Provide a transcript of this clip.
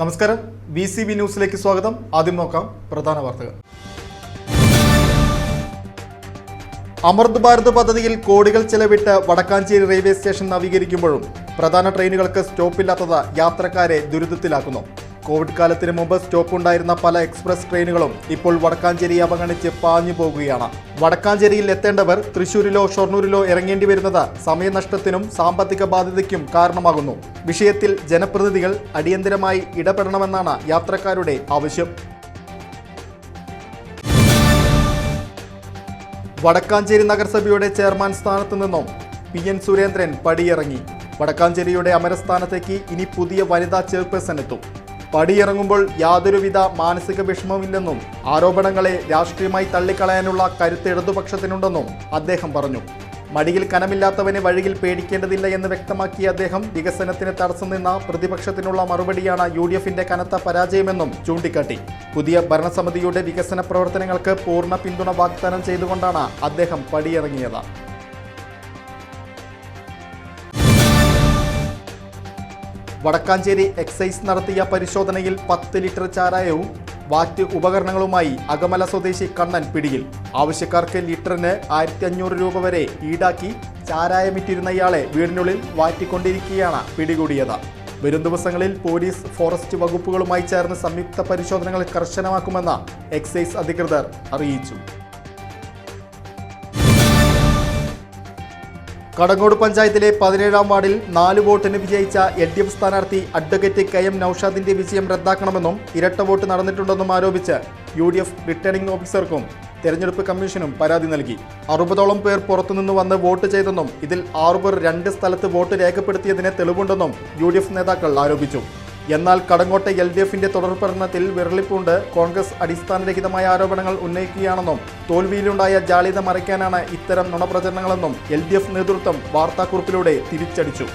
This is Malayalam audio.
നമസ്കാരം. ബി സി ബി ന്യൂസിലേക്ക് സ്വാഗതം. ആദ്യം നോക്കാം പ്രധാന വാർത്തകൾ. അമൃത് ഭാരത് പദ്ധതിയിൽ കോടികൾ ചെലവിട്ട് വടക്കാഞ്ചേരി റെയിൽവേ സ്റ്റേഷൻ നവീകരിക്കുമ്പോഴും പ്രധാന ട്രെയിനുകൾക്ക് സ്റ്റോപ്പില്ലാത്തത് യാത്രക്കാരെ ദുരിതത്തിലാക്കുന്നു. കോവിഡ് കാലത്തിന് മുമ്പ് സ്റ്റോപ്പ് ഉണ്ടായിരുന്ന പല എക്സ്പ്രസ് ട്രെയിനുകളും ഇപ്പോൾ വടക്കാഞ്ചേരി അവഗണിച്ച് പാഞ്ഞു പോകുകയാണ്. വടക്കാഞ്ചേരിയിൽ എത്തേണ്ടവർ തൃശൂരിലോ ഷൊർണൂരിലോ ഇറങ്ങേണ്ടി വരുന്നത് സമയനഷ്ടത്തിനും സാമ്പത്തിക ബാധ്യതയ്ക്കും കാരണമാകുന്നു. വിഷയത്തിൽ ജനപ്രതിനിധികൾ അടിയന്തരമായി ഇടപെടണമെന്നാണ് യാത്രക്കാരുടെ ആവശ്യം. വടക്കാഞ്ചേരി നഗരസഭയുടെ ചെയർമാൻ സ്ഥാനത്തു നിന്നും പി എൻ സുരേന്ദ്രൻ പടിയിറങ്ങി. വടക്കാഞ്ചേരിയുടെ അമരസ്ഥാനത്തേക്ക് ഇനി പുതിയ വനിതാ ചെയർപേഴ്സൺ എത്തും. പടിയിറങ്ങുമ്പോൾ യാതൊരുവിധ മാനസിക വിഷമമില്ലെന്നും ആരോപണങ്ങളെ രാഷ്ട്രീയമായി തള്ളിക്കളയാനുള്ള കരുത്ത് ഇടതുപക്ഷത്തിനുണ്ടെന്നും അദ്ദേഹം പറഞ്ഞു. മടിയിൽ കനമില്ലാത്തവനെ വഴിയിൽ പേടിക്കേണ്ടതില്ല എന്ന് വ്യക്തമാക്കിയ അദ്ദേഹം വികസനത്തിന് തടസ്സം നിന്ന പ്രതിപക്ഷത്തിനുള്ള മറുപടിയാണ് യു ഡി എഫിന്റെ കനത്ത പരാജയമെന്നും ചൂണ്ടിക്കാട്ടി. പുതിയ ഭരണസമിതിയുടെ വികസന പ്രവർത്തനങ്ങൾക്ക് പൂർണ പിന്തുണ വാഗ്ദാനം ചെയ്തുകൊണ്ടാണ് അദ്ദേഹം പടിയിറങ്ങിയത്. വടക്കാഞ്ചേരി എക്സൈസ് നടത്തിയ പരിശോധനയിൽ പത്ത് ലിറ്റർ ചാരായവും വാറ്റ് ഉപകരണങ്ങളുമായി അകമല സ്വദേശി കണ്ണൻ പിടിയിൽ. ആവശ്യക്കാർക്ക് ലിറ്ററിന് ആയിരത്തി അഞ്ഞൂറ് രൂപ വരെ ഈടാക്കി ചാരായമിറ്റിരുന്ന ഇയാളെ വീടിനുള്ളിൽ വാറ്റിക്കൊണ്ടിരിക്കുകയാണ് പിടികൂടിയത്. വരും ദിവസങ്ങളിൽ പോലീസ് ഫോറസ്റ്റ് വകുപ്പുകളുമായി ചേർന്ന് സംയുക്ത പരിശോധനകൾ കർശനമാക്കുമെന്ന് എക്സൈസ് അധികൃതർ അറിയിച്ചു. കടങ്ങോട് പഞ്ചായത്തിലെ പതിനേഴാം വാർഡിൽ നാല് വോട്ടിന് വിജയിച്ച എൽ ഡി എഫ് സ്ഥാനാർത്ഥി അഡ്വക്കേറ്റ് കെ എം നൌഷാദിന്റെ വിജയം റദ്ദാക്കണമെന്നും ഇരട്ട വോട്ട് നടന്നിട്ടുണ്ടെന്നും ആരോപിച്ച് യു ഡി എഫ് റിട്ടേണിംഗ് ഓഫീസർക്കും തെരഞ്ഞെടുപ്പ് കമ്മീഷനും പരാതി നൽകി. അറുപതോളം പേർ പുറത്തുനിന്ന് വന്ന് വോട്ട് ചെയ്തെന്നും ഇതിൽ ആറുപേർ രണ്ട് സ്ഥലത്ത് വോട്ട് രേഖപ്പെടുത്തിയതിന് തെളിവുണ്ടെന്നും യു നേതാക്കൾ ആരോപിച്ചു. എന്നാൽ കടങ്ങോട്ടെ എൽ ഡി എഫിന്റെ തുടർ ഭരണത്തിൽ വിരളിപ്പുണ്ട്. കോൺഗ്രസ് അടിസ്ഥാനരഹിതമായ ആരോപണങ്ങൾ ഉന്നയിക്കുകയാണെന്നും തോൽവിയിലുണ്ടായ ജാളിത മറയ്ക്കാനാണ് ഇത്തരം നുണപ്രചരണങ്ങളെന്നും എൽ ഡി എഫ് നേതൃത്വം വാർത്താക്കുറിപ്പിലൂടെ തിരിച്ചടിച്ചു.